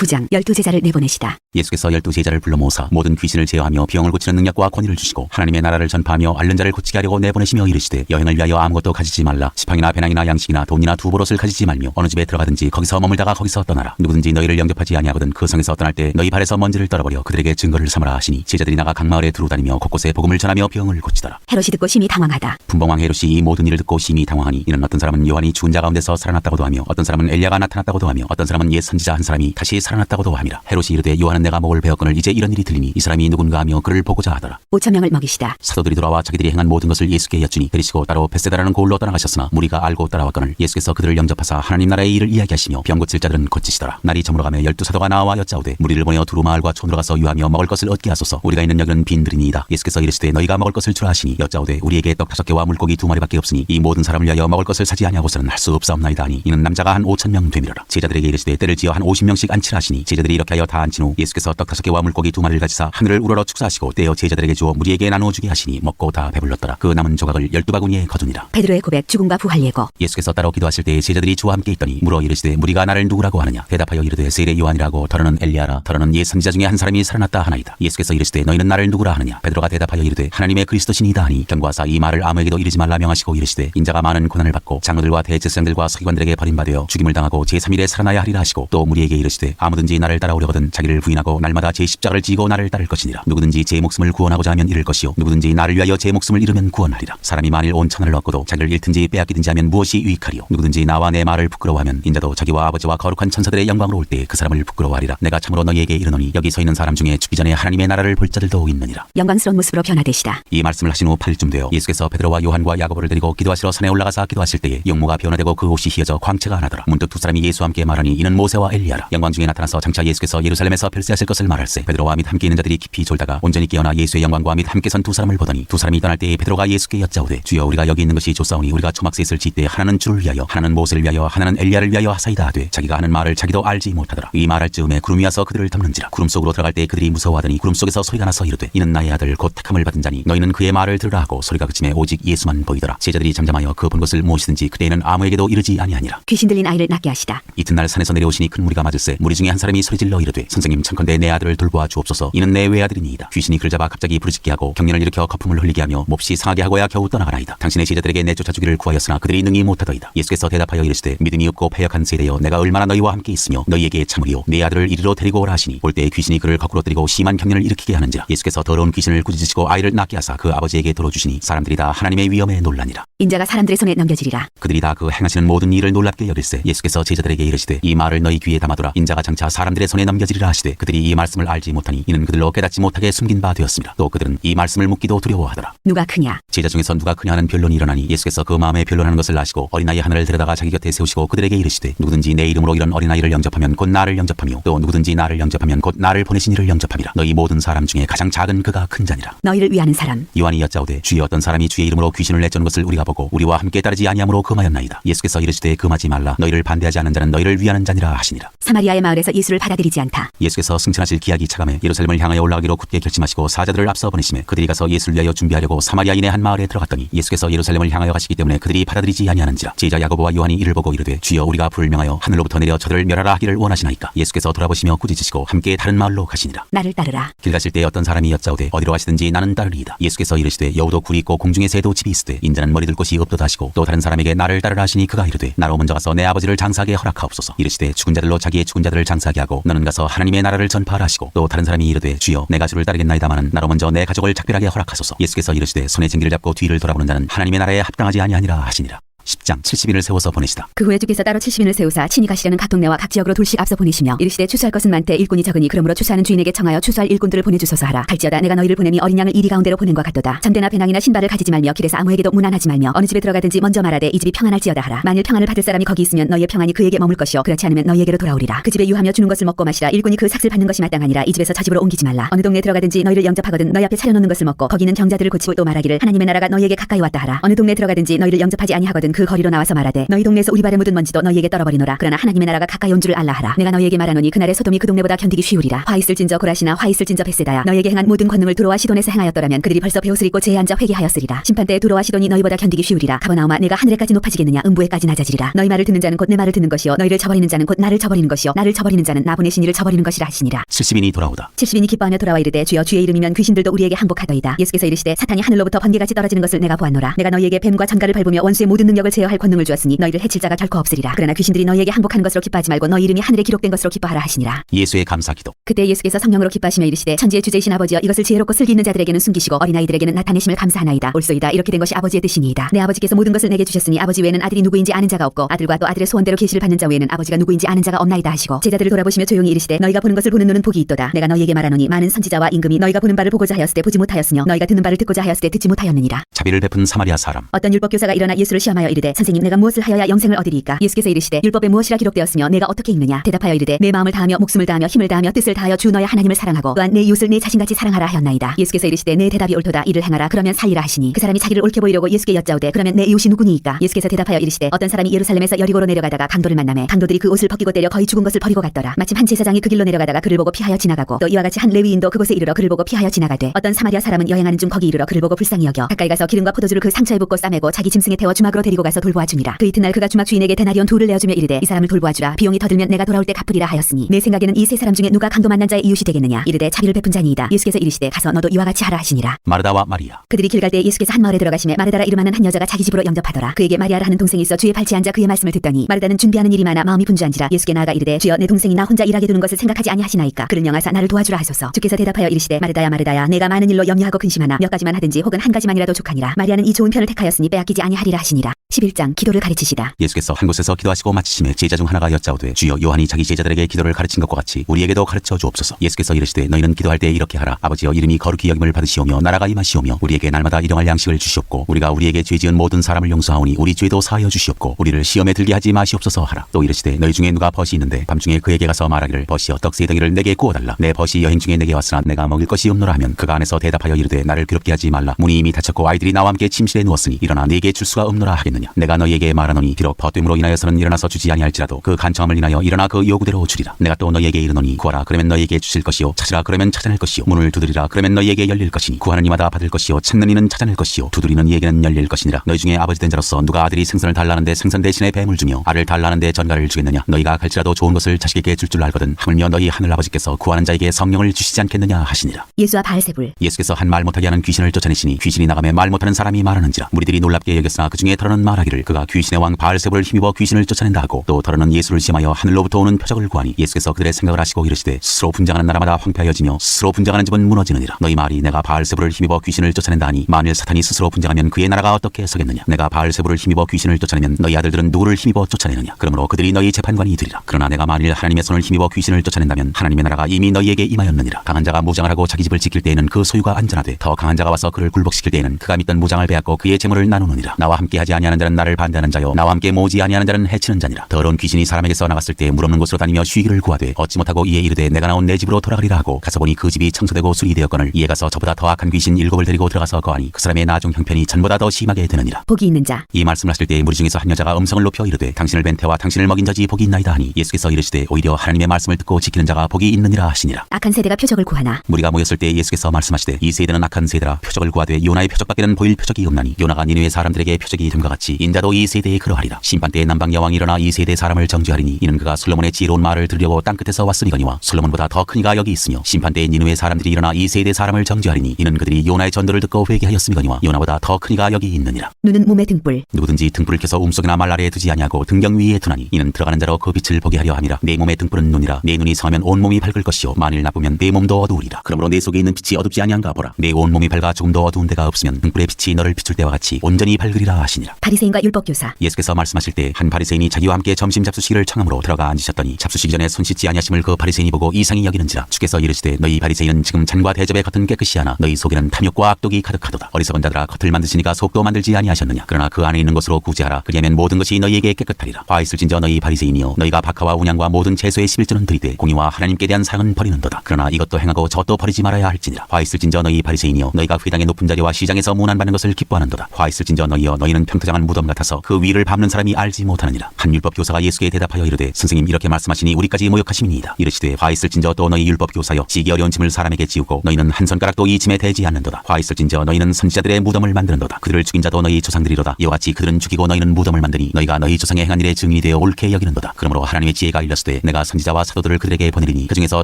9장 열두 제자를 내보내시다. 예수께서 열두 제자를 불러 모사 모든 귀신을 제어하며 병을 고치는 능력과 권위를 주시고 하나님의 나라를 전파하며 앓는 자를 고치게 하려고 내보내시며 이르시되 여행을 위하여 아무것도 가지지 말라 지팡이나 배낭이나 양식이나 돈이나 두 보롯을 가지지 말며 어느 집에 들어가든지 거기서 머물다가 거기서 떠나라 누구든지 너희를 영접하지 아니하거든 그 성에서 떠날 때 너희 발에서 먼지를 떨어버려 그들에게 증거를 삼으라 하시니 제자들이 나가 각 마을에 두루다니며 곳곳에 복음을 전하며 병을 고치더라 헤롯이 듣고 심히 당황하다. 분봉왕 헤롯이 이 모든 일을 듣고 심히 당황하니 이는 어떤 사람은 요한이 죽은 자 가운데서 살아났다고도 하며 어떤 사람은 엘리야가 나타났다고도 하며 어떤 사람은 옛 선지자 한 사람이 다시 살아났다고도 함이라. 헤롯이 이르되 요한은 내가 목을 베었거늘 이제 이런 일이 들리니 이 사람이 누군가 하며 그를 보고자 하더라. 5천 명을 먹이시다. 사도들이 돌아와 자기들이 행한 모든 것을 예수께 여쭈니 데리시고 따로 베세다라는 고을로 떠나가셨으나 무리가 알고 따라왔거늘 예수께서 그들을 영접하사 하나님 나라의 일을 이야기하시며 병 고칠 자들은 고치시더라. 날이 저물어가며 열두 사도가 나와 여짜오되 무리를 보내어 두루 마을과 촌으로 가서 유하며 먹을 것을 얻게 하소서. 우리가 있는 여기는 빈들이니이다. 예수께서 이르시되 너희가 먹을 것을 주라 하시니 여짜오되 우리에게 떡 다섯 개와 물고기 두 마리밖에 없으니 이 모든 사람을 위하여 먹을 것을 사지 아니하고서는 할 수 없사옵나이다 하니 이는 남자가 한 오천 명 되밀어라. 제자들에게 이르시되 때를 지어 한 오십 명씩 앉히라 하시니 제자들이 이렇게 하여 다 앉힌 후 예수께서 떡 다섯 개와 물고기 두 마리를 가지사 하늘을 우러러 축사하시고 떼어 제자들에게 주어 무리에게 나누어 주게 하시니 먹고 다 배불렀더라. 그 남은 조각을 열두 바구니에 거두니라. 베드로의 고백 죽음과 부활 예고. 예수께서 따로 기도하실 때에 제자들이 주와 함께 있더니 물어 이르시되 무리가 나를 누구라고 하느냐? 대답하여 이르되 세례 요한이라고 더러는 엘리야라. 더러는 옛 선지자 중에 한 사람이 살아났다 하나이다. 예수께서 이르시되 너희는 나를 누구라 하느냐? 베드로가 대답하여 이르되 하나님의 그리스도시니이다 하니 경과사 이 말을 아무에게도 이르지 말라 명하시고 이르시되 인자가 많은 고난을 받고 장로들과 대제사장들과 서기관들에게 버림받아 죽임을 당하고 제3일에 살아나야 하리라 하시고 또 무리에게 이르시되 아무든지 나를 따라오려거든 자기를 부인하고 날마다 제 십자가를 지고 나를 따를 것이니라. 누구든지 제 목숨을 구원하고자 하면 잃을 것이요. 누구든지 나를 위하여 제 목숨을 잃으면 구원하리라. 사람이 만일 온 천하를 얻고도 자기를 잃든지 빼앗기든지 하면 무엇이 유익하리요? 누구든지 나와 내 말을 부끄러워하면 인자도 자기와 아버지와 거룩한 천사들의 영광으로 올 때 그 사람을 부끄러워하리라. 내가 참으로 너희에게 이르노니 여기 서 있는 사람 중에 죽기 전에 하나님의 나라를 볼 자들도 있느니라. 영광스러운 모습으로 변화되시다. 이 말씀을 하신 후 8일쯤 되어 예수께서 베드로와 요한과 야고보를 데리고 기도하시러 산에 올라가사 기도하실 때에 용모가 변화되고 그 옷이 휘어져 광채가 하나더라. 문득 두 사람이 예수와 함께 말하니 이는 모세와 엘리야라. 영광 중에 나타 나서 장차 예수께서 예루살렘에서 별세하실 것을 말할세. 베드로와 및 함께 있는 자들이 깊이 졸다가 온전히 깨어나 예수의 영광과 및 함께 선 두 사람을 보더니 두 사람이 떠날 때에 베드로가 예수께 여짜오되 주여 우리가 여기 있는 것이 좋사오니 우리가 초막셋을 짓때 하나는 주를 위하여 하나는 모세를 위하여 하나는 엘리야를 위하여 하사이다. 하되 자기가 하는 말을 자기도 알지 못하더라. 이 말할 즈음에 구름이 와서 그들을 덮는지라. 구름 속으로 들어갈 때 그들이 무서워하더니 구름 속에서 소리가 나서 이르되 이는 나의 아들 곧 택함을 받은 자니 너희는 그의 말을 들으라 하고 소리가 그침에 오직 예수만 보이더라. 제자들이 잠잠하여 그 본 것을 무엇이든지 그때에는 아무에게도 이르지 아니하니라. 귀신 들린 아이를 낫게 하시다. 이튿날 산에서 내려오시니 큰 무리가 맞을세. 무리 중에 한 사람이 소리질러 이르되 선생님 청컨대 내 아들을 돌보아 주옵소서. 이는 내 외아들이니이다. 귀신이 그를 잡아 갑자기 부르짖게 하고 경련을 일으켜 거품을 흘리게 하며 몹시 상하게 하고야 겨우 떠나가나이다. 당신의 제자들에게 내쫓아 주기를 구하였으나 그들이 능히 못하더이다. 예수께서 대답하여 이르시되 믿음이 없고 패역한 세대여 내가 얼마나 너희와 함께 있으며 너희에게 참으리요. 내 아들을 이리로 데리고 오라 하시니 올 때 귀신이 그를 거꾸로 들이고 심한 경련을 일으키게 하는지라. 예수께서 더러운 귀신을 꾸짖으시고 아이를 낳게 하사 그 아버지에게 들어주시니 사람들이 다 하나님의 위엄에 놀라니라. 인자가 사람들의 손에 넘겨지리라. 그들이 다 그 행하시는 모든 일을 놀랍게 여길세 예수께서 제자들에게 이르시되 이 말을 너희 귀에 담아두라. 인자가 장차 사람들의 손에 넘겨지리라 하시되 그들이 이 말씀을 알지 못하니 이는 그들로 깨닫지 못하게 숨긴 바 되었습니다. 또 그들은 이 말씀을 묻기도 두려워하더라. 누가 크냐? 제자 중에서 누가 크냐 하는 변론이 일어나니 예수께서 그 마음에 변론하는 것을 아시고 어린아이 하나를 데려다가 자기 곁에 세우시고 그들에게 이르시되 누구든지 내 이름으로 이런 어린아이를 영접하면 곧 나를 영접하며 또 누구든지 나를 영접하면 곧 나를 보내신 이를 영접함이라. 너희 모든 사람 중에 가장 작은 그가 큰 자니라. 너희를 위하는 사람. 요한이 여짜오되 주여 어떤 사람이 주의 이름으로 귀신을 내쫓는 것을 우리가 보고 우리와 함께 따르지 아니함으로 금하였나이다. 예수께서 이르시되 금하지 말라. 너희를 반대하지 않는 자는 너희를 위하는 자니라 하시니라. 사마리아의 마을에 서 예수를 받아들이지 않다. 예수께서 승천하실 기약이 차감해 예루살렘을 향하여 올라가기로 굳게 결심하시고 사자들을 앞서 보내심에 그들이 가서 예수를 위하여 준비하려고 사마리아인의 한 마을에 들어갔더니 예수께서 예루살렘을 향하여 가시기 때문에 그들이 받아들이지 아니하는지라. 제자 야고보와 요한이 이를 보고 이르되 주여 우리가 불을 명하여 하늘로부터 내려 저들을 멸하라 하기를 원하시나이까? 예수께서 돌아보시며 꾸짖으시고 함께 다른 마을로 가시니라. 나를 따르라. 길 가실 때 어떤 사람이 여짜오되 어디로 가시든지 나는 따르리이다. 예수께서 이르시되 여우도 굴이 있고 공중에 새도 집이 있으되 인자는 머리 들 곳이 없도다 하시고 또 다른 사람에게 나를 따르라 하시니 그가 이르되 나로 먼저 가서 내 아버지를 장사하게 허락하옵소서. 이르시되 죽은 자들로 자기의 죽은 자들을 장사하게 하고 너는 가서 하나님의 나라를 전파하라 하시고 또 다른 사람이 이르되 주여 내가 주를 따르겠나이다마는 나로 먼저 내 가족을 작별하게 허락하소서. 예수께서 이르시되 손에 쟁기를 잡고 뒤를 돌아보는 자는 하나님의 나라에 합당하지 아니하니라 하시니라 10장 70인을 세워서 보내시다. 그 후에 주께서 따로 70인을 세우사 친히 가시려는 각 동네와 각 지역으로 둘씩 앞서 보내시며 이르시되 추수할 것은 많되 일꾼이 적으니 그러므로 추수하는 주인에게 청하여 추수할 일꾼들을 보내주소서 하라. 할지어다 내가 너희를 보내니 어린 양을 이리 가운데로 보낸 것 같도다. 잠대나 배낭이나 신발을 가지지 말며 길에서 아무에게도 문안하지 말며 어느 집에 들어가든지 먼저 말하되 이 집이 평안할지어다 하라. 만일 평안을 받을 사람이 거기 있으면 너희의 평안이 그에게 머물 것이요. 그렇지 않으면 너희에게로 돌아오리라. 그 집에 유하며 주는 것을 먹고 마시라. 일꾼이 그 삭슬 받는 것이 마땅하니라. 이 집에서 저 집으로 옮기지 말라. 어느 동네 들어가든지 너희를 영접하거든 너희 앞에 차려놓는 것을 먹고 거기는 정자들을 고치고 또 말하기를 하나님의 나라가 너희에게 가까이 왔다 하라. 어느 동네 들어가든지 너희를 영접하지 아니하거든 모든 그 거리로 나와서 말하되 너희 동네에서 우리 발에 묻은 먼지도 너희에게 떨어버리노라. 그러나 하나님의 나라가 가까이 온 줄을 알라 하라. 내가 너희에게 말하노니 그날의 소돔이 그 동네보다 견디기 쉬우리라. 화 있을진저 고라시나 화 있을진저 베세다야. 너희에게 행한 모든 권능을 두로와 시돈에서 행하였더라면 그들이 벌써 베옷을 입고 제에 앉아 회개하였으리라. 심판 때에 두로와 시돈이 너희보다 견디기 쉬우리라. 가버나오마 내가 하늘에까지 높아지겠느냐? 음부에까지 낮아지리라. 너희 말을 듣는 자는 곧 내 말을 듣는 것이요. 너희를 저버리는 자는 곧 나를 저버리는 것이요. 나를 저버리는 자는 나 보내신 이를 저버리는 것이라 하시니라. 70인이 돌아오다. 70인이 기뻐하며 돌아와 이르되 주여 주의 이름이면 귀신들도 우리에게 항복하더이다. 예수께서 이르시되 사탄이 하늘로부터 번개같이 떨어지는 것을 내가 보았노라. 내가 너희에게 뱀과 전갈을 밟으며 원수의 모든 능력 을 제어할 권능을 주었으니 너희를 해칠 자가 결코 없으리라. 그러나 귀신들이 너희에게 항복하는 것으로 기뻐하지 말고 너희 이름이 하늘에 기록된 것으로 기뻐하라 하시니라. 예수의 감사기도. 그때 예수께서 성령으로 기뻐하시며 이르시되 천지의 주제이신 아버지여 이것을 지혜롭고 슬기 있는 자들에게는 숨기시고 어린아이들에게는 나타내심을 감사하나이다. 올소이다. 이렇게 된 것이 아버지의 뜻이니이다. 내 아버지께서 모든 것을 내게 주셨으니 아버지 외에는 아들이 누구인지 아는 자가 없고 아들과 또 아들의 소원대로 계시를 받는 자 외에는 아버지가 누구인지 아는 자가 없나이다 하시고 제자들을 돌아보시며 조용히 이르시되 너희가 보는 것을 보는 눈은 복이 있도다. 내가 너희에게 말하노니 많은 선지자와 임금이 너희가 보는 바를 보고자 하였을 때 보지 못하였으며 너희가 듣는 바를 듣고자 하였을 때 듣지 못하였느니라. 자비를 베푼 사마리아 사람. 어떤 율법 교사가 일어나 예수를 시험하여 이르되 선생님 내가 무엇을 하여야 영생을 얻으리이까? 예수께서 이르시되 율법에 무엇이라 기록되었으며 내가 어떻게 읽느냐? 대답하여 이르되 내 마음을 다하며 목숨을 다하며 힘을 다하며 뜻을 다하여 주 너의 하나님을 사랑하고 또한 내 이웃을 내 자신같이 사랑하라 하였나이다. 예수께서 이르시되 내 대답이 옳도다. 이를 행하라. 그러면 살리라 하시니. 그 사람이 자기를 옳게 보이려고 예수께 여짜오되 그러면 내 이웃이 누구니이까? 예수께서 대답하여 이르시되 어떤 사람이 예루살렘에서 여리고로 내려가다가 강도를 만남에 강도들이 그 옷을 벗기고 때려 거의 죽은 것을 버리고 갔더라. 마침 한 제사장이 그 길로 내려가다가 그를 보고 피하여 지나가고 또 이와 같이 한 레위인도 그곳에 이르러 그를 보고 피하여 지나가되 어떤 사마리아 사람은 여행하는 중 거기 이르러 그를 보고 불쌍히 여겨 가까이 가서 기름과 포도주를 그 상처에 붓고 싸매고 자기 짐승에 태워 주막으로 데리고 가서 돌보아 주니라. 그 이튿날 그가 주막 주인에게 데나리온 둘을 내어주며 이르되 이 사람을 돌보아 주라. 비용이 더 들면 내가 돌아올 때 갚으리라 하였으니 내 생각에는 이 세 사람 중에 누가 강도 만난 자의 이웃이 되겠느냐? 이르되 자비를 베푼 자니이다. 예수께서 이르시되 가서 너도 이와 같이 하라 하시니라. 마르다와 마리아. 그들이 길 갈 때 예수께서 한 마을에 들어가심에 마르다라 이름하는 한 여자가 자기 집으로 영접하더라. 그에게 마리아라 하는 동생이 있어 주의 발치에 앉아 그의 말씀을 듣더니 마르다는 준비하는 일이 많아 마음이 분주한지라. 예수께 나아가 이르되 주여 내 동생이 나 혼자 일하게 두는 것을 생각하지 아니하시나이까? 그를 명하사 나를 도와주라 하소서. 주께서 대답하여 이르시되 마르다야 마르다야 내가 많은 일로 염려하고 근심하나 몇 가지만 하든지 혹은 한 가지만이라도 족하니라. 마리아는 이 좋은 편을 택하였으니 빼앗기지 아니하리라 하시니라 11장 기도를 가르치시다. 예수께서 한 곳에서 기도하시고 마치심에 제자 중 하나가 여짜오되 주여 요한이 자기 제자들에게 기도를 가르친 것과 같이 우리에게도 가르쳐 주옵소서. 예수께서 이르시되 너희는 기도할 때 이렇게 하라. 아버지여 이름이 거룩히 여김을 받으시오며 나라가 임하시오며 우리에게 날마다 일용할 양식을 주시옵고 우리가 우리에게 죄 지은 모든 사람을 용서하오니 우리 죄도 사하여 주시옵고 우리를 시험에 들게 하지 마시옵소서 하라. 또 이르시되 너희 중에 누가 벗이 있는데 밤중에 그에게 가서 말하기를 벗이여 떡세 덩이를 내게 구워달라. 내 벗이 여행 중에 내게 왔으나 내가 먹을 것이 없노라 하면 그가 안에서 대답하여 이르되 나를 괴롭게 하지 말라. 문이 이미 닫혔고 아이들이 나와 함께 침실에 누웠으니 일어나 네게 줄 수가 없노라 하겠느냐 내가 너희에게 말하노니 비록 벗됨으로 인하여서는 일어나서 주지 아니할지라도 그 간청함을 인하여 일어나 그 요구대로 주리라. 내가 또 너희에게 이르노니 구하라. 그러면 너희에게 주실 것이요. 찾으라. 그러면 찾아낼 것이요. 문을 두드리라. 그러면 너희에게 열릴 것이니 구하는 이마다 받을 것이요. 찾는 이는 찾아낼 것이요. 두드리는 이에게는 열릴 것이니라. 너희 중에 아버지 된 자로서 누가 아들이 생선을 달라는데 생선 대신에 뱀을 주며 알을 달라는데 전갈을 주겠느냐? 너희가 갈지라도 좋은 것을 자식에게 줄줄 알거든. 하물며 너희 하늘 아버지께서 구하는 자에게 성령을 주시지 않겠느냐 하시니라. 예수와 바알세불. 예수께서 한 말 못하게 하는 귀신을 쫓아내시니 귀신이 나가매 말 못하는 사람이 말하는지라. 무리들이 놀랍게 여겼으나 그 중에 더러는 말하기를 그가 귀신의 왕 바알세불을 힘입어 귀신을 쫓아낸다 하고 또 더러는 예수를 시험하여 하늘로부터 오는 표적을 구하니 예수께서 그들의 생각을 하시고 이르시되 스스로 분장하는 나라마다 황폐하여지며 스스로 분장하는 집은 무너지느니라. 너희 말이 내가 바알세불을 힘입어 귀신을 쫓아낸다 하니 만일 사탄이 스스로 분장하면 그의 나라가 어떻게 서겠느냐? 내가 바알세불을 힘입어 귀신을 쫓아내면 너희 아들들은 누구를 힘입어 쫓아내느냐? 그러므로 그들이 너희 재판관이 되리라. 그러나 내가 만일 하나님의 손을 힘입어 귀신을 쫓아낸다면 하나님의 나라가 이미 너희에게 임하였느니라. 강한 자가 무장을 하고 자기 집을 지킬 때에는 그 소유가 안전하되 더 강한 자가 와서 그를 굴복시킬 때에는 그가 믿던 무장을 빼앗고 그의 재물을 나누느니라. 나와 함께 하지 아니하는 자는 나를 반대하는 자요. 나와 함께 모지 아니하는 자는 해치는 자니라. 더러운 귀신이 사람에게서 나갔을 때 물 없는 곳으로 다니며 쉬기를 구하되 얻지 못하고 이에 이르되 내가 나온 내 집으로 돌아가리라 하고 가서 보니 그 집이 청소되고 술이 되었거늘 이에 가서 저보다 더 악한 귀신 일곱을 데리고 들어가서 거하니 그 사람의 나중 형편이 전보다 더 심하게 되느니라. 복이 있는 자. 이 말씀을 하실 때 무리 중에서 한 여자가 음성을 높여 이르되 당신을 뵌 태와 당신을 먹인 자지 복이 있나이다 하니 예수께서 이르시되 오히려 하나님의 말씀을 듣고 지키는 자가 복이 있느니라 하시니라. 악한 세대가 표적을 구하나? 무리가 모였을 때 예수께서 말씀하시되 이 세대는 악한 세대라 표적을 구하되 요나의 표적밖에는 보일 표적이 없나니 요나가 니느웨 사람들에게 표적이 됨과 같이 인자도 이 세대에 그러하리라. 심판 때에 남방 여왕이 일어나 이 세대 사람을 정죄하리니 이는 그가 솔로몬의 지혜로운 말을 들으려고 땅 끝에서 왔음이거니와 솔로몬보다 더 큰 이가 여기 있으며 심판 때에 니느웨 사람들이 일어나 이 세대 사람을 정죄하리니 이는 그들이 요나의 전도를 듣고 회개하였음이거니와 요나보다 더 큰 이가 여기 있느니라. 눈은 몸의 등불. 누구든지 등불을 켜서 움속이나 말 아래에 두지 아니하고 등경 위에 두나니 이는 들어가는 자로 그 빛을 보게 하려 함이라. 내 몸의 등불은 눈이라. 내 눈이 성하면 온 몸이 밝을 것이요. 만일 나쁘면 내 몸도 어두우리라. 그러므로 내 속에 있는 빛이 어둡지 아니한가 보라. 내 온 몸이 밝아 조금 더 어두운 데가 없으면 등불의 빛이 너를 비출 때와 같이 온전히 밝으리라 하시니라 바리새인과 율법 교사. 예수께서 말씀하실 때 한 바리새인이 자기와 함께 점심 잡수시기를 청함으로 들어가 앉으셨더니 잡수시기 전에 손 씻지 아니하심을 그 바리새인이 보고 이상히 여기는지라 주께서 이르시되 너희 바리새인은 지금 잔과 대접의 겉은 깨끗이 하나 너희 속에는 탐욕과 악독이 가득하도다. 어리석은 자들아 겉을 만드시니까 속도 만들지 아니하셨느냐? 그러나 그 안에 있는 것으로 구제하라. 그리하면 모든 것이 너희에게 깨끗하리라. 화 있을진저 너희 바리새인이여 너희가 박하와 운양과 모든 채소의 11조는 드리되 공의와 하나님께 대한 사랑은 버리는도다. 그러나 이것도 행하고 저것도 버리지 말아야 할지니라. 화 있을진저 너희 바리새인이여 너희가 회당의 높은 자리와 시장에서 문안받는 것을 기뻐하는도다. 화 있을진저 너희여 너희는 평토장을 조용 한 무덤 같아서 그 위를 밟는 사람이 알지 못하느니라. 한 율법 교사가 예수께 대답하여 이르되 선생님 이렇게 말씀하시니 우리까지 모욕하심이니이다. 이르시되 화 있을진저 또 너희 율법 교사여 지기 어려운 짐을 사람에게 지우고 너희는 한 손가락도 이 짐에 대지 않는도다. 화 있을진저 너희는 선지자들의 무덤을 만드는도다. 그들을 죽인 자도 너희 조상들이로다. 이와 같이 그들은 죽이고 너희는 무덤을 만드니 너희가 너희 조상의 행한 일에 증인이 되어 옳게 여기는도다. 그러므로 하나님의 지혜가 일렀으되 내가 선지자와 사도들을 그들에게 보내리니 그 중에서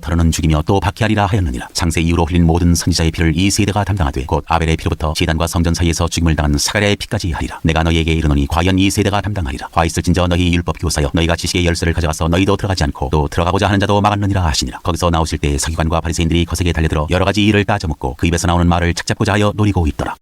더러는 죽이며 또 박해하리라 하였느니라. 창세 이후로 흘린 모든 선지자의 피를 이 세대가 담당하되 곧 아벨의 피로부터 제단과 성전 사이에서 죽임을 당한 사가랴의 피까지 하리라. 내가 너희에게 이르노니 과연 이 세대가 담당하리라. 화 있을진저 너희 율법 교사여 너희가 지식의 열쇠를 가져가서 너희도 들어가지 않고 또 들어가고자 하는 자도 막았느니라 하시니라. 거기서 나오실 때 서기관과 바리새인들이 거세게 달려들어 여러 가지 일을 따져묻고 그 입에서 나오는 말을 착잡고자 하여 노리고 있더라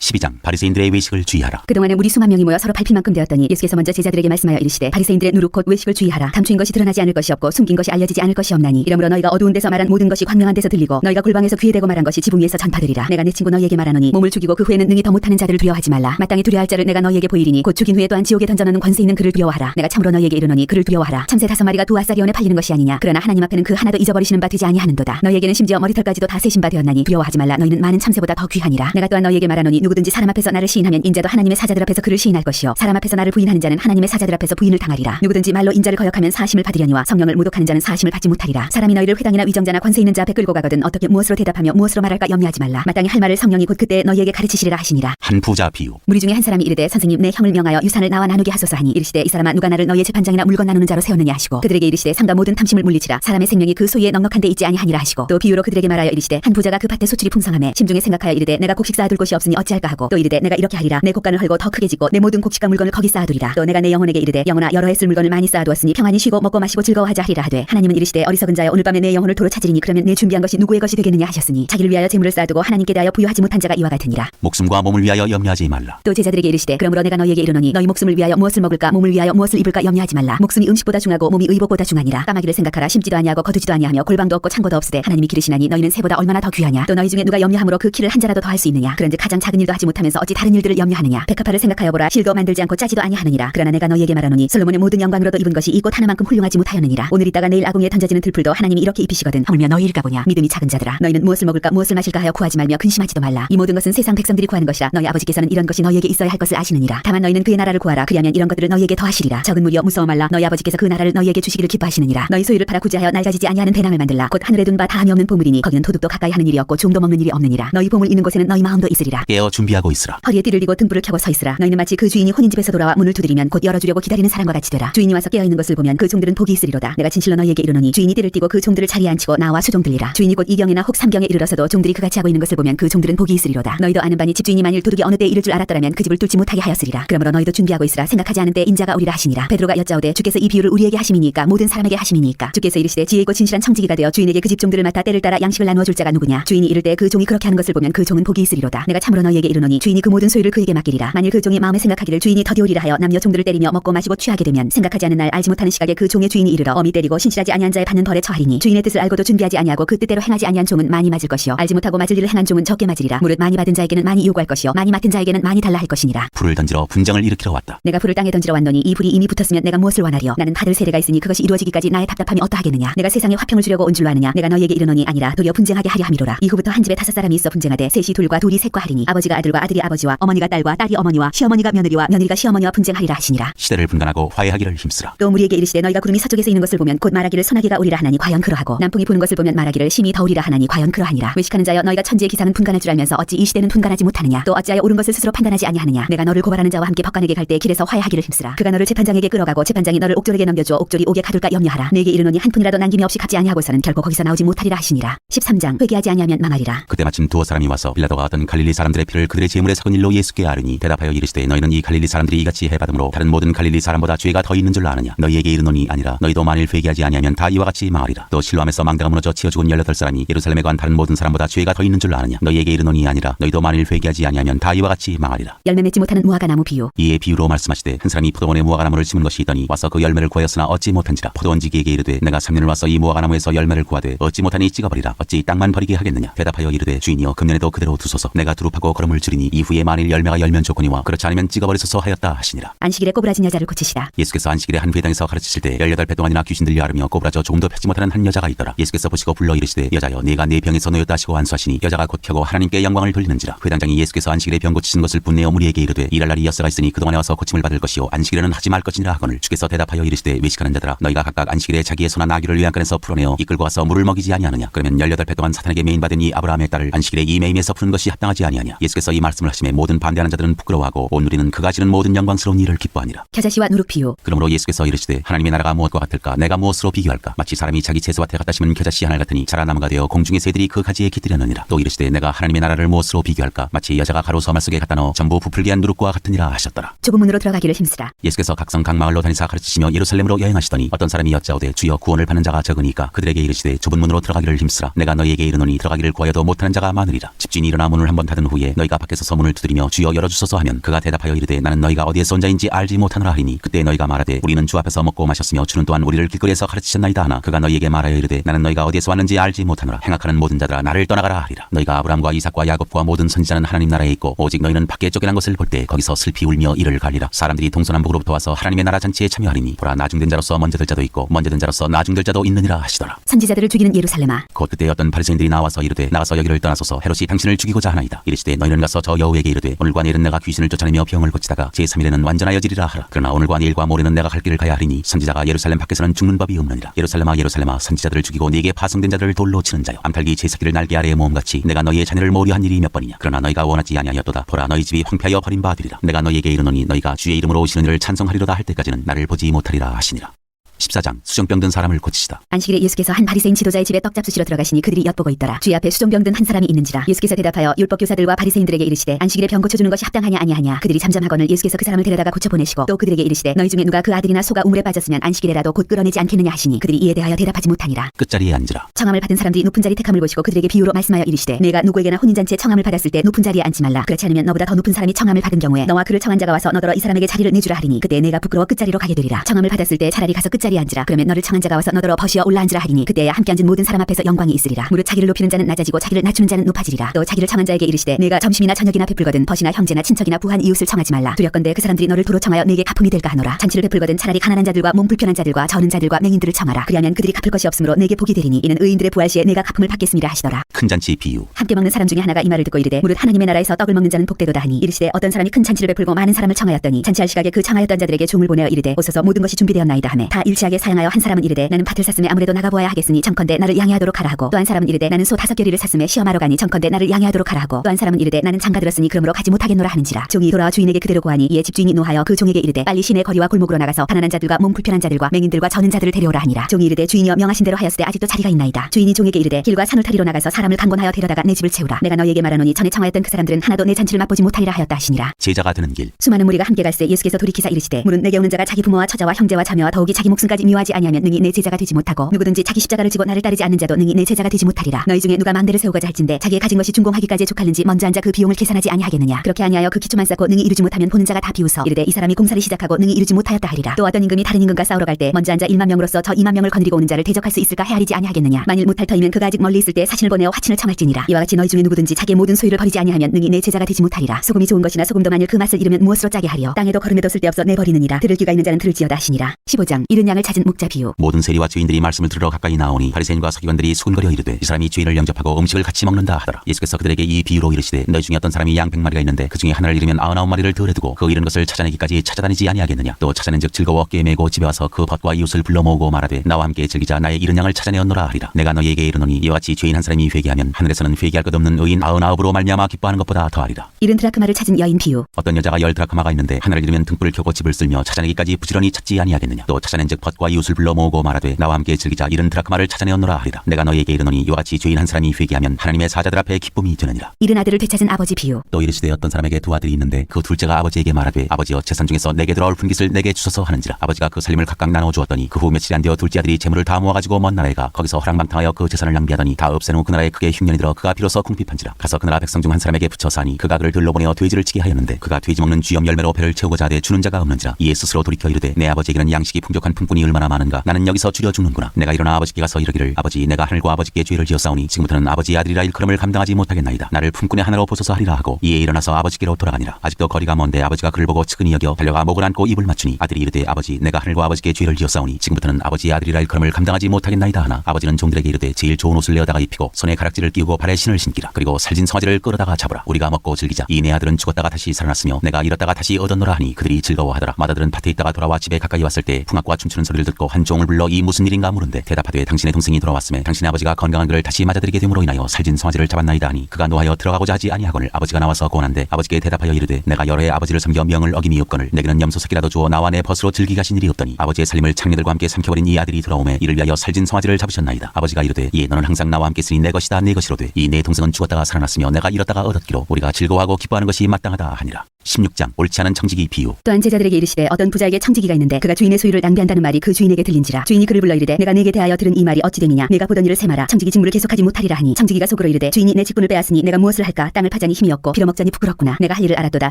12장 바리새인들의 외식을 주의하라. 그동안에 무리 수만 명이 모여 서로 밟힐 만큼 되었더니 예수께서 먼저 제자들에게 말씀하여 이르시되 바리새인들의 누룩 곧 외식을 주의하라. 감추인 것이 드러나지 않을 것이 없고 숨긴 것이 알려지지 않을 것이 없나니 이러므로 너희가 어두운 데서 말한 모든 것이 광명한 데서 들리고 너희가 골방에서 귀에 대고 말한 것이 지붕 위에서 전파되리라. 내가 내 친구 너희에게 말하노니 몸을 죽이고 그 후에는 능히 더 못하는 자들을 두려워하지 말라. 마땅히 두려워할 자를 내가 너희에게 보이리니 곧 죽인 후에 또한 지옥에 던져넣는 권세 있는 그를 두려워하라. 내가 참으로 너희에게 이르노니 그를 두려워하라. 참새 다섯 마리가 두 아싸리온에 팔리는 것이 아니냐. 그러나 하나님 앞에는 그 하나도 잊어버리시는 바 되지 아니하는도다. 너희에게는 심지어 머리털까지도 다 세신 바 되었나니 두려워하지 말라. 너희는 많은 참새보다 더 귀하니라. 내가 또한 너희에게 말하노니 누구든지 사람 앞에서 나를 시인하면 인자도 하나님의 사자들 앞에서 그를 시인할 것이요. 사람 앞에서 나를 부인하는 자는 하나님의 사자들 앞에서 부인을 당하리라. 누구든지 말로 인자를 거역하면 사심을 받으려니와 성령을 모독하는 자는 사심을 받지 못하리라. 사람이 너희를 회당이나 위정자나 권세 있는 자 앞에 끌고 가거든 어떻게 무엇으로 대답하며 무엇으로 말할까 염려하지 말라. 마땅히 할 말을 성령이 곧 그때 너희에게 가르치시리라 하시니라. 한 부자 비유. 무리 중에 한 사람이 이르되 선생님 내 형을 명하여 유산을 나와 나누게 하소서 하니 이르시되 이 사람아 누가 나를 너희의 재판장이나 물건 나누는 자로 세웠느냐 하시고 그들에게 이르시되 삼가 모든 탐심을 물리치라. 사람의 생명이 그 소유에 넉넉한 데 있지 아니하니라 하시고 또 비유로 그들에게 말하여 이르시되 한 부자가 그 밭에 소출이 풍성함에 심중에 생각하여 이르되 내가 곡식 쌓아둘 곳이 없으니 어찌할 까 하고 또 이르되 내가 이렇게 하리라. 내 곡간을 헐고 더 크게 짓고 내 모든 곡식과 물건을 거기 쌓아두리라. 또 내가 내 영혼에게 이르되 영혼아 여러 해쓸 물건을 많이 쌓아두었으니 평안히 쉬고 먹고 마시고 즐거워하자 하리라 하되 하나님은 이르시되 어리석은 자여 오늘 밤에 내 영혼을 도로 찾으리니 그러면 내 준비한 것이 누구의 것이 되겠느냐 하셨으니 자기를 위하여 재물을 쌓아두고 하나님께 대하여 부여하지 못한 자가 이와 같으니라. 목숨과 몸을 위하여 염려하지 말라. 또 제자들에게 이르시되 그러므로 내가 너희에게 이르노니 너희 목숨을 위하여 무엇을 먹을까? 몸을 위하여 무엇을 입을까? 염려하지 말라. 목숨이 음식보다 중하고 몸이 의복보다 중하니라. 까마귀를 생각하라. 심지도 아니하고 거두지도 아니하며 골방도 없고 창고도 없으되 하나님이 기르시나니 너희는 새보다 얼마나 더 귀하냐? 또 너희 중에 누가 염려함으로 그 키를 한 자라도 더 할 수 있느냐? 그런즉 가장 작은 일도 하지 못하면서 어찌 다른 일들을 염려하느냐? 백합화를 생각하여 보라. 실도 만들지 않고 짜지도 아니하느니라. 그러나 내가 너희에게 말하노니 솔로몬의 모든 영광으로도 입은 것이 이 꽃 하나만큼 훌륭하지 못하였느니라. 오늘 있다가 내일 아궁이에 던져지는 들풀도 하나님이 이렇게 입히시거든. 하물며 너희일까 보냐? 믿음이 작은 자들아 너희는 무엇을 먹을까 무엇을 마실까 하여 구하지 말며 근심하지도 말라. 이 모든 것은 세상 백성들이 구하는 것이라. 너희 아버지께서는 이런 것이 너희에게 있어야 할 것을 아시느니라. 다만 너희는 그의 나라를 구하라. 그리하면 이런 것들을 너희에게 더하시리라. 적은 무리여 무서워 말라. 너희 아버지께서 그 나라를 너희에게 주시기를 기뻐하시느니라. 너희 소유를 팔아 구제하여 낡아지지 아니하는 배낭을 만들라. 곧 하늘에 둔 바 다함이 없는 보물이니 거기는 도둑도 가까이 하는 일이 없고 종도 먹는 일이 없느니라. 너희 보물 있는 곳에는 너희 마음도 있으리라. 깨어 준비하고 있으라. 허리에 띠를 띠고 등불을 켜고 서 있으라. 너희는 마치 그 주인이 혼인 집에서 돌아와 문을 두드리면 곧 열어주려고 기다리는 사람과 같이 되라. 주인이 와서 깨어 있는 것을 보면 그 종들은 복이 있으리로다. 내가 진실로 너희에게 이르노니 주인이 띠를 띠고 그 종들을 자리에 앉히고 나와 수종들리라. 주인이 곧 이경이나 혹 삼경에 이르러서도 종들이 그같이 하고 있는 것을 보면 그 종들은 복이 있으리로다. 너희도 아는 바니 집주인이 만일 도둑이 어느 때 이를 줄 알았더라면 그 집을 뚫지 못하게 하였으리라. 그러므로 너희도 준비하고 있으라. 생각하지 않은 때 인자가 오리라 하시니라. 베드로가 여짜오되 주께서 이 비유를 우리에게 하심이니까 모든 사람에게 하심이니까. 주께서 이르시되 지혜 있고 진실한 청지기가 되어 주인에게 그 집 종들을 맡아 때를 따라 양식을 나누어 줄 자가 누구냐? 주인이 이를 때 그 종이 그렇게 하는 것을 보면 그 종은 복이 있으리로다. 내가 참으로 너희에게 이르노니 주인이 그 모든 소유를 그에게 맡기리라. 만일 그 종이 마음에 생각하기를 주인이 더디오리라 하여 남녀 종들을 때리며 먹고 마시고 취하게 되면 생각하지 않은 날 알지 못하는 시각에 그 종의 주인이 이르러 어미 때리고 신실하지 아니한 자의 받는 벌에 처하리니 주인의 뜻을 알고도 준비하지 아니하고 그 뜻대로 행하지 아니한 종은 많이 맞을 것이요. 알지 못하고 맞을 일을 행한 종은 적게 맞으리라. 무릇 많이 받은 자에게는 많이 요구할 것이요. 많이 맡은 자에게는 많이 달라 할 것이니라. 불을 던지러 분쟁을 일으키러 왔다. 내가 불을 땅에 던지러 왔노니 이 불이 이미 붙었으면 내가 무엇을 원하리요? 나는 받을 세례가 있으니 그것이 이루어지기까지 나의 답답함이 어떠하겠느냐? 내가 세상에 화평을 주려고 온 줄로 아느냐? 내가 너희에게 이르노니 아니라 도리어 분쟁하게 하려 함이로라. 이후부터 한 집에 다섯 사람이 있어 분쟁하되 셋이 둘과 둘이 셋과 하리니 아버지 가 아들과 아들이 아버지와 어머니가 딸과 딸이 어머니와 시어머니가 며느리와 며느리가 시어머니와 분쟁하리라 하시니라. 시대를 분간하고 화해하기를 힘쓰라. 또 무리에게 이르시되 너희가 구름이 서쪽에서 있는 것을 보면 곧 말하기를 소나기가 오리라 하나니 과연 그러하고 남풍이 부는 것을 보면 말하기를 심히 더우리라 하나니 과연 그러하니라. 외식하는 자여 너희가 천지의 기상은 분간할 줄 알면서 어찌 이 시대는 분간하지 못하느냐? 또 어찌하여 옳은 것을 스스로 판단하지 아니하느냐? 내가 너를 고발하는 자와 함께 법관에게 갈 때 길에서 화해하기를 힘쓰라. 그가 너를 재판장에게 끌어가고 재판장이 너를 옥졸에게 넘겨주어 옥졸이 옥에 가둘까 염려하라. 내게 이르노니 한 푼이라도 남김이 없이 갚지 아니하고서는 결코 거기서 나오지 못하리라 하시니라. 13장 회개하지 아니하면 망하리라. 그때 마침 두어 사람이 와서 빌라도가 어떤 갈릴리 사람들의 피를 그들의 재물에 섞은 일로 예수께 아르니 대답하여 이르시되 너희는 이 갈릴리 사람들이 이같이 해받음으로 다른 모든 갈릴리 사람보다 죄가 더 있는 줄 아느냐? 너희에게 이르노니 아니라 너희도 만일 회개하지 아니하면 다 이와 같이 망하리라. 또 실로함에서 망대가 무너져 치어 죽은 열여덟 사람이 예루살렘에 관 다른 모든 사람보다 죄가 더 있는 줄 아느냐? 너희에게 이르노니 아니라 너희도 만일 회개하지 아니하면 다 이와 같이 망하리라. 열매 맺지 못하는 무화과 나무 비유. 이에 비유로 말씀하시되 한 사람이 포도원에 무화과나무를 심은 것이 있더니 와서 그 열매를 구하였으나 얻지 못한지라. 포도원지기에게 이르되 내가 3년을 와서 이 무화과나무에서 열매를 구하되 얻지 못하니 찍어버리라. 어찌 땅만 버리게 하겠느냐? 대답하여 이르되 주인이여 금년에도 그대로 두소서. 내가 두릅하고 걸음 줄이니 이후에 만일 열매가 열면 좋거니와 그렇지 않으면 찍어버리소서 하였다 하시니라. 안식일에 꼬부라진 여자를 고치시다. 예수께서 안식일에 한 회당에서 가르치실 때 18배 동안이나 귀신 들려 앓으며 꼬부라져 조금도 펴지 못하는 한 여자가 있더라. 예수께서 보시고 불러 이르시되 여자여 네가 네 병에서 놓였다 하시고 안수하시니 여자가 곧 펴고 하나님께 영광을 돌리는지라. 회당장이 예수께서 안식일에 병 고치신 것을 분내어 무리에게 이르되 일할 날이 엿새가 있으니 그동안에 와서 고침을 받을 것이요 안식일에는 하지 말 것이니라 하거늘 주께서 대답하여 이르시되 외식하는 자들아 너희가 각각 안식일에 자기의 소나 나귀를 외양간에서 풀어내어 이끌고 와서 물을 먹이지 아니하느냐? 그러면 18배 동안 사탄에게 메인받은 이 아브라함의 딸을 안식일에 이 매임에서 푸는 것이 합당하지 아니하냐? 예수께서 이 말씀을 하심에 모든 반대하는 자들은 부끄러워하고 온 누리는 그가 지는 모든 영광스러운 일을 기뻐하니라. 겨자씨와 누룩 비유. 그러므로 예수께서 이르시되 하나님의 나라가 무엇과 같을까? 내가 무엇으로 비교할까? 마치 사람이 자기 채소밭에 갖다 심은 겨자씨 하나 같으니 자라나무가 되어 공중의 새들이 그 가지에 깃들였느니라. 또 이르시되 내가 하나님의 나라를 무엇으로 비교할까? 마치 여자가 가루 서말 속에 갖다 넣어 전부 부풀게 한 누룩과 같으니라 하셨더라. 좁은 문으로 들어가기를 힘쓰라. 예수께서 각성 각 마을로 다니사 가르치시며 예루살렘으로 여행하시더니 어떤 사람이 여짜오되 주여 구원을 받는 자가 적으니까 그들에게 이르시되 좁은 문으로 들어가기를 힘쓰라. 내가 너희에게 이르노니 들어가기를 구하여도 못하는 자가 많으리라. 집주인이 일어나 문을 한번 닫은 후에 너희 가 밖에서 서문을 두드리며 주여 열어주소서 하면 그가 대답하여 이르되 나는 너희가 어디에서 온 자인지 알지 못하노라 하리니 그때 너희가 말하되 우리는 주 앞에서 먹고 마셨으며 주는 또한 우리를 길거리에서 가르치셨나이다 하나 그가 너희에게 말하여 이르되 나는 너희가 어디에서 왔는지 알지 못하노라. 행악하는 모든 자들아 나를 떠나가라 하리라. 너희가 아브라함과 이삭과 야곱과 모든 선지자는 하나님 나라에 있고 오직 너희는 밖에 쫓겨난 것을 볼 때 거기서 슬피 울며 이를 갈리라. 사람들이 동서남북으로부터 와서 하나님의 나라 잔치에 참여하리니 보라 나중된 자로서 먼저 들 자도 있고 먼저 든 자로서 나중 될 자도 있느니라 하시더라. 선지자들을 죽이는 예루살렘아. 곧 그때 어떤 바리새인들이 나와서 이르되 나가서 여기를 떠나소서. 헤롯이 당신을 죽이고자 하나이다. 이르시되 너희는 가서 저 여우에게 이르되 오늘과 내일은 내가 귀신을 쫓아내며 병을 고치다가 제 3일에는 완전하여지리라 하라. 그러나 오늘과 내일과 모레는 내가 갈 길을 가야 하리니 선지자가 예루살렘 밖에서는 죽는 법이 없느니라. 예루살렘아 예루살렘아 선지자들을 죽이고 네게 파송된 자들을 돌로 치는 자여 암탈기 제 새끼를 날개 아래에 모음같이 내가 너희의 자녀를 모으려 한 일이 몇 번이냐? 그러나 너희가 원하지 아니하였도다. 보라 너희 집이 황폐하여 버린 바 되리라. 내가 너희에게 이르노니 너희가 주의 이름으로 오시는 이를 찬송하리로다 할 때까지는 나를 보지 못하리라 하시니라 14장 수정병 든 사람을 고치시다 안식일에 예수께서 한 바리새인 지도자의 집에 떡 잡수시러 들어가시니 그들이 엿보고 있더라. 주의 앞에 수종병 든 한 사람이 있는지라. 예수께서 대답하여 율법 교사들과 바리새인들에게 이르시되 안식일에 병 고쳐 주는 것이 합당하냐 아니하냐. 그들이 잠잠하거늘 예수께서 그 사람을 데려다가 고쳐 보내시고 또 그들에게 이르시되 너희 중에 누가 그 아들이나 소가 우물에 빠졌으면 안식일에라도 곧 끌어내지 않겠느냐 하시니 그들이 이에 대하여 대답하지 못하니라. 끝자리에 앉으라 청함을 받은 사람들이 높은 자리 택함을 보시고 그들에게 비유로 말씀하여 이르시되 내가 누구에게나 혼인 잔치에 청함을 받았을 때 높은 자리에 앉지 말라 그렇지 않으면 너보다 더 높은 사람이 청함을 받은 경우에 너와 그를 청한 자가 와서 너더러 이 사람에게 자리를 내주라 하리니 그때 내가 부끄러워 끝자리로 가게 되리라 청함을 받았을 때 차라리 가서 끝자리 에 앉으라. 그러면 너를 청한 자가 와서 너더러 버시어 올라앉으라 하리니 그때야 함께 앉은 모든 사람 앞에서 영광이 있으리라. 무릇 자기를 높이는 자는 낮아지고 자기를 낮추는 자는 높아지리라. 또 자기를 청한 자에게 이르시되 내가 점심이나 저녁이나 베풀거든 버시나 형제나 친척이나 부한 이웃을 청하지 말라. 두렵건대 그 사람들이 너를 도로 청하여 내게 가품이 될까 하노라. 잔치를 베풀거든 차라리 가난한 자들과 몸 불편한 자들과 저는 자들과 맹인들을 청하라. 그리하면 그들이 갚을 것이 없으므로 내게 복이 되리니 이는 의인들의 부활 시에 내가 가품을 받겠습니다 하시더라. 큰 잔치 비유. 함께 먹는 사람 중에 하나가 이 말을 듣고 이르되 무릇 하나님의 나라에서 떡을 먹는 자는 복되도다 하니 이르시되 어떤 사람이 큰 잔치를 베풀고 많은 사람을 청하였더니 잔치할 시각에 그 청하였던 자들에게 종을 보내어 이르되 오소서 모든 것이 준비되었나이다 하매 다 일치 하게 사양하여 한 사람은 이르되 나는 밭을 샀음에 아무래도 나가보아야 하겠으니 청컨대 나를 양해하도록 하라 하고 또 한 사람은 이르되 나는 소 다섯 겨리를 샀음에 시험하러 가니 청컨대 나를 양해하도록 하라 하고 또 한 사람은 이르되 나는 장가 들었으니 그러므로 가지 못하겠노라 하는지라. 종이 돌아와 주인에게 그대로 고하니 이에 집주인이 노하여 그 종에게 이르되 빨리 시내 거리와 골목으로 나가서 가난한 자들과 몸 불편한 자들과 맹인들과 저는 자들을 데려오라 하니라. 종이 이르되 주인이여 명하신 대로 하였으되 아직도 자리가 있나이다. 주인이 종에게 이르되 길과 산을 타리로 나가서 사람을 강권하여 데려다가 내 집을 채우라. 내가 너희에게 말하노니 전에 청하였던 그 사람들은 하나도 내 잔치를 맛보지 못하리라 하였다 하시니라. 제자가 되는 길. 수많은 무리가 함께 갈새 예수께서 돌이키사 이르시되 물은 내게 오는 자가 자기 부모와 처자와 형제와 자매와 더욱이 자기 목숨 까지 미워하지 아니하면 능히 내 제자가 되지 못하고 누구든지 자기 십자가를 지고 나를 따르지 않는 자도 능히 내 제자가 되지 못하리라. 너희 중에 누가 망대를 세우고자 할진대 자기의 가진 것이 준공하기까지 족하는지 먼저 앉아 그 비용을 계산하지 아니하겠느냐. 그렇게 아니하여 그 기초만 쌓고 능히 이루지 못하면 보는 자가 다 비웃어 이르되 이 사람이 공사를 시작하고 능히 이루지 못하였다 하리라. 또 어떤 임금이 다른 임금과 싸우러 갈 때 먼저 앉아 1만 명으로서 저 2만 명을 거느리고 오는 자를 대적할 수 있을까 헤아리지 아니하겠느냐. 만일 못할 터이면 그가 아직 멀리 있을 때 사신을 보내어 화친을 청할지니라. 이와 같이 너희 중에 누구든지 자기의 모든 소유를 버리지 아니하면 능히 내 제자가 되지 못하리라. 소금이 좋은 것이나 소금도 만일 그 맛을 잃으면 무엇으로 짜게 하리요? 땅에도 거름에도 쓸데없어 내버리느니라. 들을 귀가 있는 자는 들을지어다 하시니라. 15장. 이른 양을 찾은 목자 비유 모든 세리와 주인들이 말씀을 들으러 가까이 나오니 바리새인과 서기관들이 수군거려 이르되 이 사람이 주인을 영접하고 음식을 같이 먹는다 하더라. 예수께서 그들에게 이 비유로 이르시되 너희 중에 어떤 사람이 양 백마리가 있는데 그 중에 하나를 잃으면 아흔아홉 마리를 덜에 두고 그 잃은 것을 찾아내기까지 찾아다니지 아니하겠느냐. 또 찾아낸즉 즐거워 메고 집에 와서 그 벗과 이웃을 불러 모으고 말하되 나와 함께 즐기자. 나의 잃은 양을 찾아내었노라 하리라. 내가 너희에게 이르노니 이와 같이 죄인 한 사람이 회개하면 하늘에서는 회개할 것 없는 의인 아흔아홉으로 말미암아 기뻐하는 것보다 더하리라. 이른 드라크마를 찾은 여인 비유 어떤 여자가 열 드라크마가 있는데 하나를 잃으면 등불을 켜고 집을 쓸며 찾아내기까지 부지런히 찾지 아니하겠느냐. 또 찾아낸즉 벗과 이웃을 불러 모으고 말하되 나와 함께 즐기자. 이른 드라크마를 찾아내었노라 하리라. 내가 너희에게 이르노니 이와 같이 죄인 한 사람이 회개하면 하나님의 사자들 앞에 기쁨이 되느니라. 이른 아들을 되찾은 아버지 비유. 또 이르시되 어떤 사람에게 두 아들이 있는데 그 둘째가 아버지에게 말하되 아버지여 재산 중에서 내게 들어올 분깃을 내게 주소서 하는지라. 아버지가 그 살림을 각각 나눠 주었더니 그 후 며칠이 안 되어 둘째 아들이 재물을 다 모아가지고 먼 나라에 가 거기서 허랑방탕하여 그 재산을 낭비하더니 다 없앤 후 그 나라에 크게 흉년이 들어 그가 비로소 궁핍한지라. 가서 그 나라 백성 중 한 사람에게 붙여서 하니 그가 그를 들러보내어 돼지를 치게 하였는데 그가 돼지 먹는 쥐염 열매로 배를 채우고자 하되 주는 자가 없는지라. 이에 스스로 돌이켜 이르되 내 아버지에게는 양식이 풍족한 품 꾼이 얼마나 많은가. 나는 여기서 줄여 죽는구나. 내가 일어나 아버지께 가서 이르기를 아버지 내가 하늘과 아버지께 죄를 지었사오니 지금부터는 아버지의 아들이라 일컬음을 감당하지 못하겠나이다. 나를 품꾼의 하나로 보소서 하리라 하고 이에 일어나서 아버지께로 돌아가니라. 아직도 거리가 먼데 아버지가 그를 보고 측은히 여겨 달려가 목을 안고 입을 맞추니 아들이 이르되 아버지 내가 하늘과 아버지께 죄를 지었사오니 지금부터는 아버지의 아들이라 일컬음을 감당하지 못하겠나이다 하나. 아버지는 종들에게 이르되 제일 좋은 옷을 내어다가 입히고 손에 가락지를 끼우고 발에 신을 신기라. 그리고 살진 성아지를 끌어다가 잡으라. 우리가 먹고 즐기자. 이 내 아들은 죽었다가 다시 살아났으며 내가 잃었다가 다시 얻었노라 하니 그들이 즐거워하더라. 마다들은 밭에 있다가 돌아와 집에 가까이 왔을 때 풍악과 춤추는 소리를 듣고 한 종을 불러 이 무슨 일인가 물은데 대답하되 당신의 동생이 돌아왔음에 당신의 아버지가 건강한 그를 다시 맞아들이게 됨으로 인하여 살진 성아지를 잡았나이다 하니 그가 노하여 들어가고자 하지 아니하거늘 아버지가 나와서 고난데 아버지께 대답하여 이르되 내가 여러 해 아버지를 섬겨 명을 어김이 없거늘 내게는 염소 새끼라도 주어 나와 내 벗으로 즐기게 하신 일이 없더니 아버지의 살림을 창녀들과 함께 삼켜버린 이 아들이 돌아오매 이를 위하여 살진 성아지를 잡으셨나이다. 아버지가 이르되 예 너는 항상 나와 함께 있으니 내 것이다 내 것이로되 이 내 동생은 죽었다가 살아났으며 내가 잃었다가 얻었기로 우리가 즐거워하고 기뻐하는 것이 마땅하다 하니라 16장 옳지 않은 청지기 비유. 또한 제자들에게 이르시되 어떤 부자에게 청지기가 있는데 그가 주인의 소유를 낭비한다는 말이 그 주인에게 들린지라. 주인이 그를 불러 이르되 내가 네게 대하여 들은 이 말이 어찌 됨이냐? 내가 보던 일을 세마라. 청지기 직무를 계속하지 못하리라 하니 청지기가 속으로 이르되 주인이 내 직분을 빼앗으니 내가 무엇을 할까? 땅을 파자니 힘이 없고 빌어먹자니 부끄럽구나. 내가 할 일을 알았도다.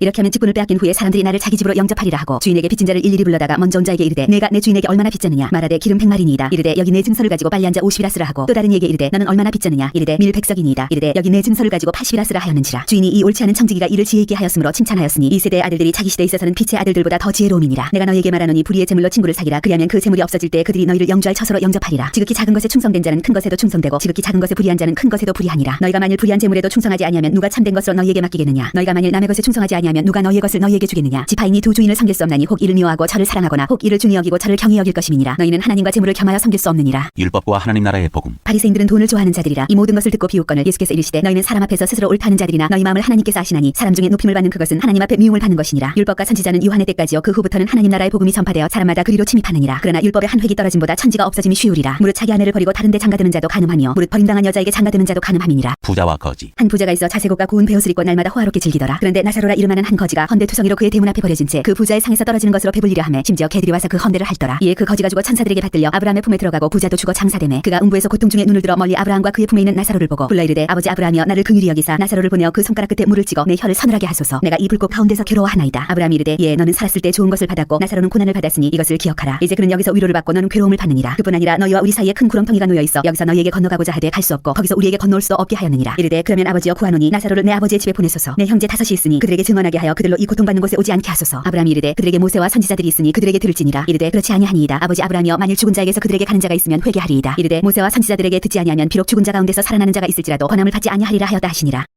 이렇게 하면 직분을 빼앗긴 후에 사람들이 나를 자기 집으로 영접하리라 하고 주인에게 빚진 자를 일일이 불러다가 먼저 온 자에게 이르되 내가 내 주인에게 얼마나 빚졌느냐? 말하되 기름 백마리니이다. 이르되 여기 내 증서를 가지고 빨리 앉아 50이라 쓰라 하고 또 다른 이에게 이르되 너는 얼마나 빚졌느냐? 이르되 밀 백석이니이다. 이르되 여기 내 증서를 가지고 80이라 쓰라 하였는지라. 주인이 이 옳지 않은 청지기가 이를 지혜 있게 하였으므로 칭찬하였으니 이 세대의 아들들이 자기 시대에 있어서는 빛의 아들들보다 더 지혜로움이니라. 내가 너희에게 말하노니 불의의 재물로 친구를 사기라. 그리하면 그 재물이 없어질 때 그들이 너희를 영주할 처소로 영접하리라. 지극히 작은 것에 충성된 자는 큰 것에도 충성되고 지극히 작은 것에 불의한 자는 큰 것에도 불의하니라. 너희가 만일 불의한 재물에도 충성하지 아니하면 누가 참된 것으로 너희에게 맡기겠느냐? 너희가 만일 남의 것에 충성하지 아니하면 누가 너희의 것을 너희에게 주겠느냐? 지파인이 두 주인을 섬길 수 없나니 혹 이를 미워하고 저를 사랑하거나 혹 이를 중히 여기고 저를 경히 여길 것임이니라. 너희는 하나님과 재물을 겸하여 섬길 수 없느니라. 율법과 하나님 나라의 복음. 바리새인들은 돈을 좋아하는 자들이라. 이 모든 것을 듣고 비웃거늘 예수께서 이르시되 너희는 사람 앞에서 스스로 옳다는 자들이나 너희 마음을 하나님께서 아시나니 사람 중에 높임을 받는 그것은 하나님 앞에 미움을 받는 것이니라 율법과 선지자는 요한의 때까지요 그 후부터는 하나님 나라의 복음이 전파되어 사람마다 그리로 침입하느니라 그러나 율법의 한 획이 떨어짐보다 천지가 없어짐이 쉬우리라 무릇 자기 아내를 버리고 다른 데 장가드는 자도 가늠하며 무릇 버림당한 여자에게 장가드는 자도 가늠함이니라 부자와 거지 한 부자가 있어 자세곡과 고운 베옷을 입고 날마다 호화롭게 즐기더라. 그런데 나사로라 이름하는 한 거지가 헌데 투성이로 그의 대문 앞에 버려진 채 그 부자의 상에서 떨어지는 것으로 배불리려 하매 심지어 개들이 와서 그 헌데를 핥더라. 이에 그 거지가 죽어 천사들에게 받들려 아브라함의 품에 들어가고 부자도 죽어 장사되매 그가 음부에서 고통 중에 눈을 들어 멀리 아브라함과 그의 품에 있는 나사로를 보고 불러 이르되 아버지 아브라함이여 나를 긍휼히 여기사 나사로를 보내어 그 손가락 끝에 물을 찍어 내 혀를 서늘하게 하소서. 내가 이 불꽃 가운데서 괴로워하나이다. 아브라함이 이르되 예 너는 살았을 때 좋은 것을 받았고 나사로는 고난을 받았으니 이것을 기억하라. 이제 그는 여기서 위로를 받고 너는 괴로움을 받느니라. 그뿐 아니라 너희와 우리 사이에 큰 구렁텅이가 놓여 있어 여기서 너희에게 건너가고자 하되 갈 수 없고 거기서 우리에게 건너올 수도 없게 하였느니라. 이르되 그러면 아버지여 구하노니 나사로를 내 아버지의 집에 보내소서. 내 형제 다섯이 있으니 그들에게 증언하게 하여 그들로 이 고통받는 곳에 오지 않게 하소서. 아브라함이 이르되 그들에게 모세와 선지자들이 있으니 그들에게 들을지니라. 이르되 그렇지 아니하니이다. 아버지 아브라함이여 만일 죽은 자에게서 그들에게 가는 자가 있으면 회개하리이다. 이르되 모세와 선지자들에게 듣지 아니하면 비록 죽은 자 가운데서 살아나는 자가 있을지라도 권함을 받지 아니하리라 하였다 하시니라.